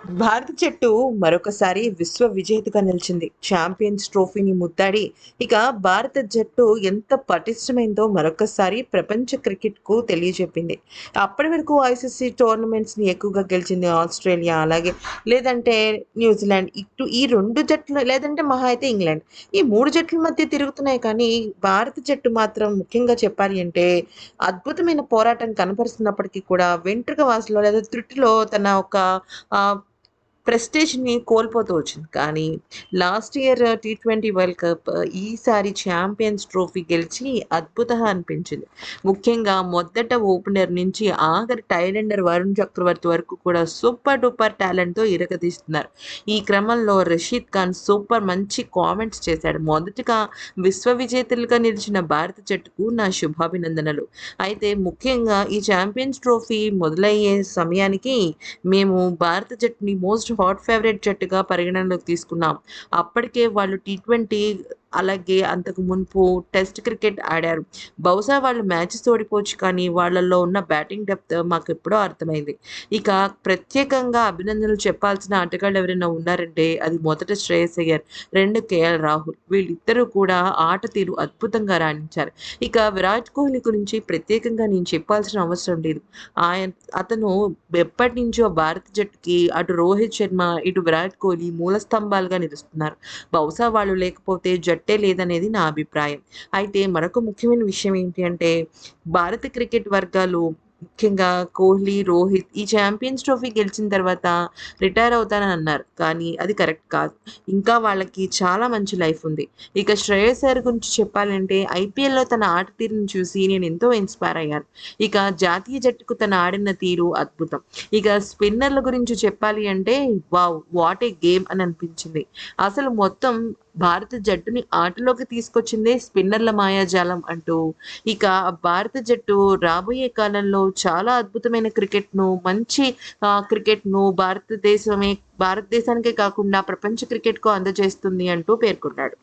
భారత జట్టు మరొకసారి విశ్వ విజేతగా నిలిచింది. ఛాంపియన్స్ ట్రోఫీని ముద్దాడి ఇక భారత జట్టు ఎంత పటిష్టమైందో మరొకసారి ప్రపంచ క్రికెట్కు తెలియజెప్పింది. అప్పటి వరకు ఐసీసీ టోర్నమెంట్స్ని ఎక్కువగా గెలిచింది ఆస్ట్రేలియా అలాగే లేదంటే న్యూజిలాండ్. ఇటు ఈ రెండు జట్లు లేదంటే మహా అయితే ఇంగ్లాండ్. ఈ మూడు జట్ల మధ్య తిరుగుతున్నాయి కానీ భారత జట్టు మాత్రం ముఖ్యంగా చెప్పాలి అంటే అద్భుతమైన పోరాటం కనపరుస్తున్నప్పటికీ కూడా వెంట్రుక వాసులో లేదా త్రుటిలో తన ఒక ప్రెస్టేజ్ని కోల్పోతూ వచ్చింది. కానీ last year T twenty world cup ఈసారి ఛాంపియన్స్ ట్రోఫీ గెలిచి అద్భుతంగా అనిపించింది. ముఖ్యంగా మొదట ఓపెనర్ నుంచి ఆఖరి టైలెండర్ వరుణ్ చక్రవర్తి వరకు కూడా సూపర్ డూపర్ టాలెంట్తో ఇరగదీస్తున్నారు. ఈ క్రమంలో రషీద్ ఖాన్ సూపర్ మంచి కామెంట్స్ చేశాడు. మొదటగా విశ్వ విజేతలుగా నిలిచిన భారత జట్టుకు నా శుభాభినందనలు. అయితే ముఖ్యంగా ఈ ఛాంపియన్స్ ట్రోఫీ మొదలయ్యే సమయానికి మేము భారత జట్టుని మోస్ట్ హాట్ ఫేవరెట్ జట్టుగా పరిగణనలోకి తీసుకున్నాం. అప్పటికే వాళ్ళు టీ ట్వంటీ అలాగే అంతకు మునుపు టెస్ట్ క్రికెట్ ఆడారు. బహుశా వాళ్ళు మ్యాచెస్ ఓడిపోవచ్చు కానీ వాళ్ళల్లో ఉన్న బ్యాటింగ్ డెప్త్ మాకు ఎప్పుడో అర్థమైంది. ఇక ప్రత్యేకంగా అభినందనలు చెప్పాల్సిన ఆటగాళ్ళు ఎవరైనా ఉన్నారంటే అది మొదట శ్రేయస్ అయ్యర్ రెండు కేఎల్ రాహుల్. వీళ్ళిద్దరూ కూడా ఆట తీరు అద్భుతంగా రాణించారు. ఇక విరాట్ కోహ్లీ గురించి ప్రత్యేకంగా నేను చెప్పాల్సిన అవసరం లేదు. ఆయన అతను ఎప్పటి నుంచో భారత జట్టుకి అటు రోహిత్ శర్మ ఇటు విరాట్ కోహ్లీ మూల స్తంభాలుగా నిలుస్తున్నారు. బహుశా వాళ్ళు లేకపోతే జట్టు లేదనేది నా అభిప్రాయం. అయితే మరొక ముఖ్యమైన విషయం ఏంటి అంటే భారత క్రికెట్ వర్గాలు ముఖ్యంగా కోహ్లీ రోహిత్ ఈ ఛాంపియన్స్ ట్రోఫీ గెలిచిన తర్వాత రిటైర్ అవుతానని అన్నారు. కానీ అది కరెక్ట్ కాదు. ఇంకా వాళ్ళకి చాలా మంచి లైఫ్ ఉంది. ఇక శ్రేయస్ అయ్యర్ గురించి చెప్పాలంటే ఐపీఎల్లో తన ఆట తీరును చూసి నేను ఎంతో ఇన్స్పైర్ అయ్యాను. ఇక జాతీయ జట్టుకు తన ఆడిన తీరు అద్భుతం. ఇక స్పిన్నర్ల గురించి చెప్పాలి అంటే వావ్ వాట్ ఏ గేమ్ అని అనిపించింది. అసలు మొత్తం భారత జట్టుని ఆటలోకి తీసుకొచ్చిందే స్పిన్నర్ల మాయాజాలం అంటూ. ఇక భారత జట్టు రాబోయే కాలంలో చాలా అద్భుతమైన క్రికెట్ను మంచి క్రికెట్ను భారతదేశమే భారతదేశానికే కాకుండా ప్రపంచ క్రికెట్కు అందజేస్తుంది అంటూ పేర్కొన్నాడు.